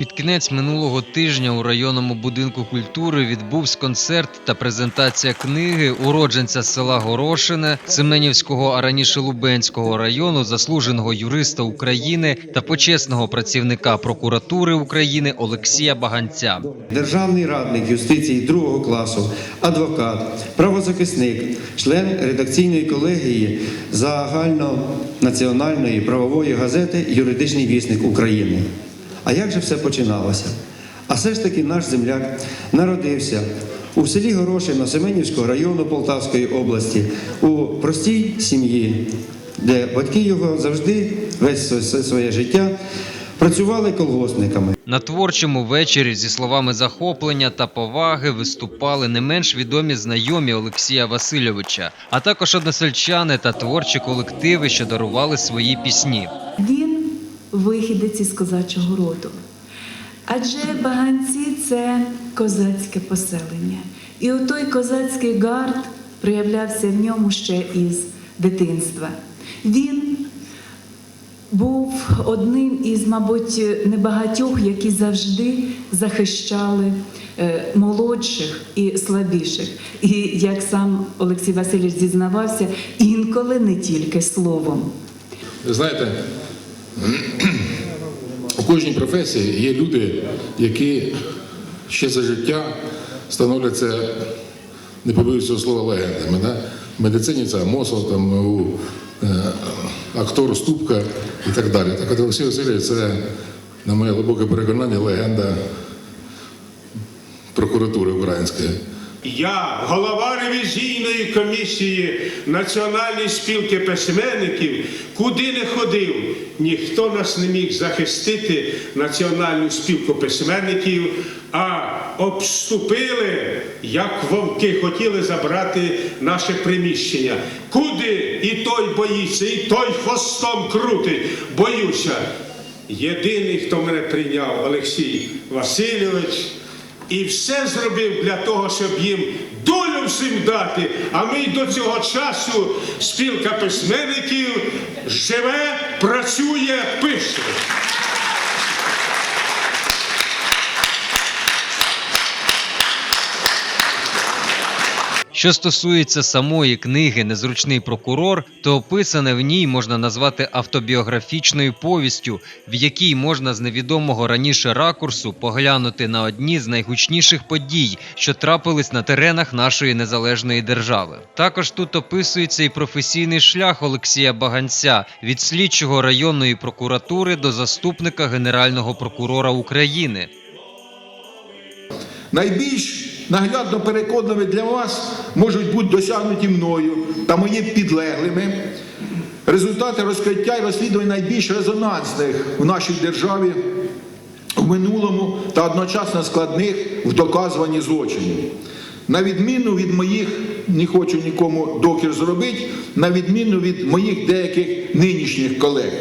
Під кінець минулого тижня у районному будинку культури відбувся концерт та презентація книги уродженця села Горошине Семенівського, а раніше Лубенського району, заслуженого юриста України та почесного працівника прокуратури України Олексія Баганця. Державний радник юстиції другого класу, адвокат, правозахисник, член редакційної колегії загальнонаціональної правової газети Юридичний вісник України. А як же все починалося? А все ж таки наш земляк народився у селі Горошино Семенівського району Полтавської області у простій сім'ї, де батьки його завжди весь своє життя працювали колгоспниками. На творчому вечорі зі словами захоплення та поваги виступали не менш відомі знайомі Олексія Васильовича, а також односельчани та творчі колективи, що дарували свої пісні. Він вихідець із козачого роду. Адже баганці це козацьке поселення. І отой козацький гард проявлявся в ньому ще із дитинства. Він був одним із, мабуть, небагатьох, які завжди захищали е, молодших і слабіших. І як сам Олексій Васильович зізнавався, інколи не тільки словом. Ви знаєте, кожній професії є люди, які ще за життя становляться, не побоюсь цього слова, легендами. Да? В медицині це Мосов, там, у е, актор Ступка і так далі. Так от Олексій Васильович це, на моє глибоке переконання, легенда прокуратури української. Я, голова ревізійної комісії Національної спілки письменників, куди не ходив, ніхто нас не міг захистити Національну спілку письменників, а обступили, як вовки, хотіли забрати наше приміщення. Куди і той боїться, і той хвостом крутить. Боюся. Єдиний, хто мене прийняв, Олексій Васильович. І все зробив для того, щоб їм долю всім дати. А ми до цього часу спілка письменників живе, працює, пише. Що стосується самої книги Незручний прокурор, то описане в ній можна назвати автобіографічною повістю, в якій можна з невідомого раніше ракурсу поглянути на одні з найгучніших подій, що трапились на теренах нашої незалежної держави. Також тут описується і професійний шлях Олексія Баганця від слідчого районної прокуратури до заступника генерального прокурора України. Найбільш наглядно переконливі для вас можуть бути досягнуті мною та моїм підлеглими. Результати розкриття і розслідувань найбільш резонансних в нашій державі в минулому та одночасно складних в доказуванні злочинів. На відміну від моїх, не хочу нікому докір зробити, на відміну від моїх деяких нинішніх колег.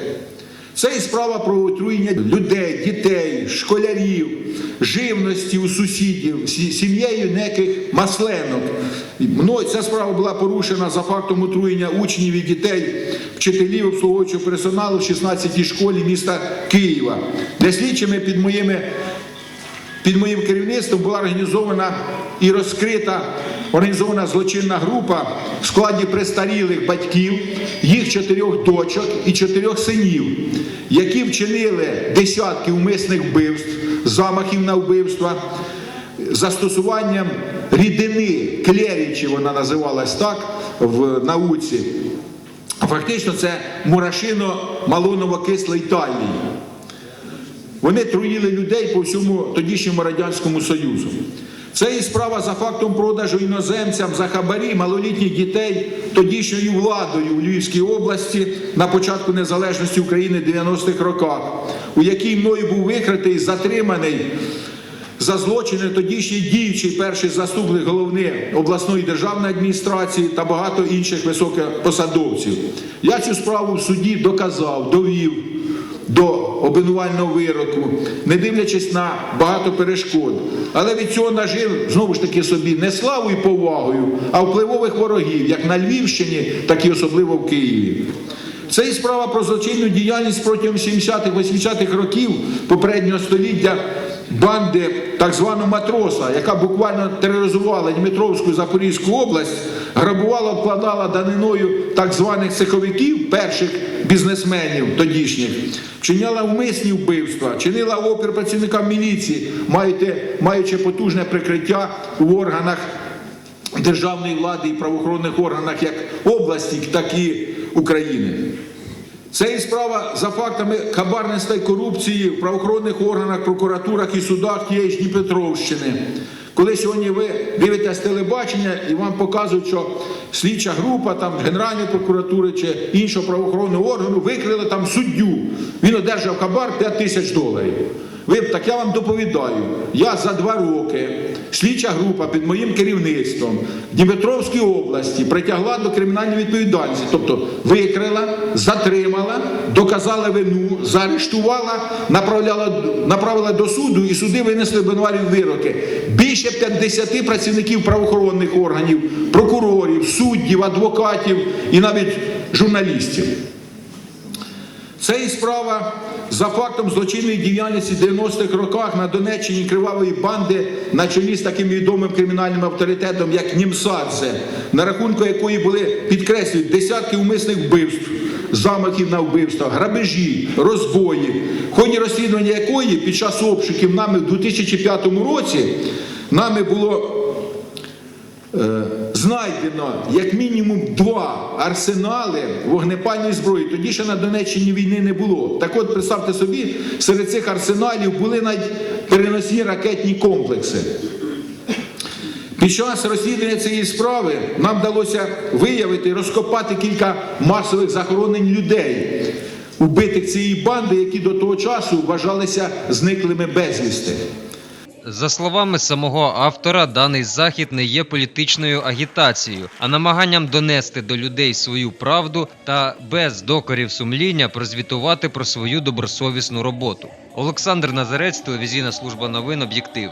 Це і справа про отруєння людей, дітей, школярів, живності у сусідів, сім'єю неких масленок. Мною Ця справа була порушена за фактом отруєння учнів і дітей, вчителів обслуговуючого персоналу в 16-й школі міста Києва, де слідчими під моїми під моїм керівництвом була організована і розкрита організована злочинна група в складі престарілих батьків, їх чотирьох дочок і чотирьох синів, які вчинили десятки умисних вбивств, замахів на вбивства, застосуванням рідини клерічі, вона називалась так в науці. Фактично, це мурашино-малоново-кислий талій. Вони труїли людей по всьому тодішньому Радянському Союзу. Це і справа за фактом продажу іноземцям за хабарі малолітніх дітей тодішньою владою у Львівській області на початку незалежності України в 90-х роках, у якій мною був викритий і затриманий за злочини тодішній діючий перший заступник голови обласної державної адміністрації та багато інших високопосадовців. Я цю справу в суді доказав, довів до обвинувального вироку, не дивлячись на багато перешкод. Але від цього нажив знову ж таки собі не славу і повагою, а впливових ворогів, як на Львівщині, так і особливо в Києві. Це і справа про злочинну діяльність протягом 70-х-80-х років попереднього століття банди так званого матроса, яка буквально тероризувала Дмитровську Запорізьку область, грабувала, обкладала даниною так званих цеховиків, перших бізнесменів тодішніх, вчиняла вмисні вбивства, чинила опір працівникам міліції, маючи, потужне прикриття у органах державної влади і правоохоронних органах як області, так і України. Це і справа за фактами хабарництва і корупції в правоохоронних органах, прокуратурах і судах тієї ж Дніпропетровщини. Коли сьогодні ви дивитесь телебачення і вам показують, що слідча група там Генеральної прокуратури чи іншого правоохоронного органу викрили там суддю. Він одержав хабар 5 тисяч доларів. Ви так я вам доповідаю. Я за два роки слідча група під моїм керівництвом в області притягла до кримінальної відповідальності, тобто викрила, затримала, доказала вину, заарештувала, направляла, направила до суду, і суди винесли обвинувальні вироки. Більше 50 працівників правоохоронних органів, прокурорів, суддів, адвокатів і навіть журналістів. Це і справа за фактом злочинної діяльності в 90-х роках на Донеччині кривавої банди на чолі з таким відомим кримінальним авторитетом, як Німсадзе, на рахунку якої були підкреслюють десятки умисних вбивств, замахів на вбивства, грабежі, розбої, в ході розслідування якої під час обшуків нами в 2005 році нами було Е, знайдено як мінімум два арсенали вогнепальної зброї. Тоді ще на Донеччині війни не було. Так от, представте собі, серед цих арсеналів були навіть переносні ракетні комплекси. Під час розслідування цієї справи нам вдалося виявити і розкопати кілька масових захоронень людей, убитих цієї банди, які до того часу вважалися зниклими безвісти. За словами самого автора, даний захід не є політичною агітацією, а намаганням донести до людей свою правду та без докорів сумління прозвітувати про свою добросовісну роботу. Олександр Назарець, телевізійна служба новин Об'єктив.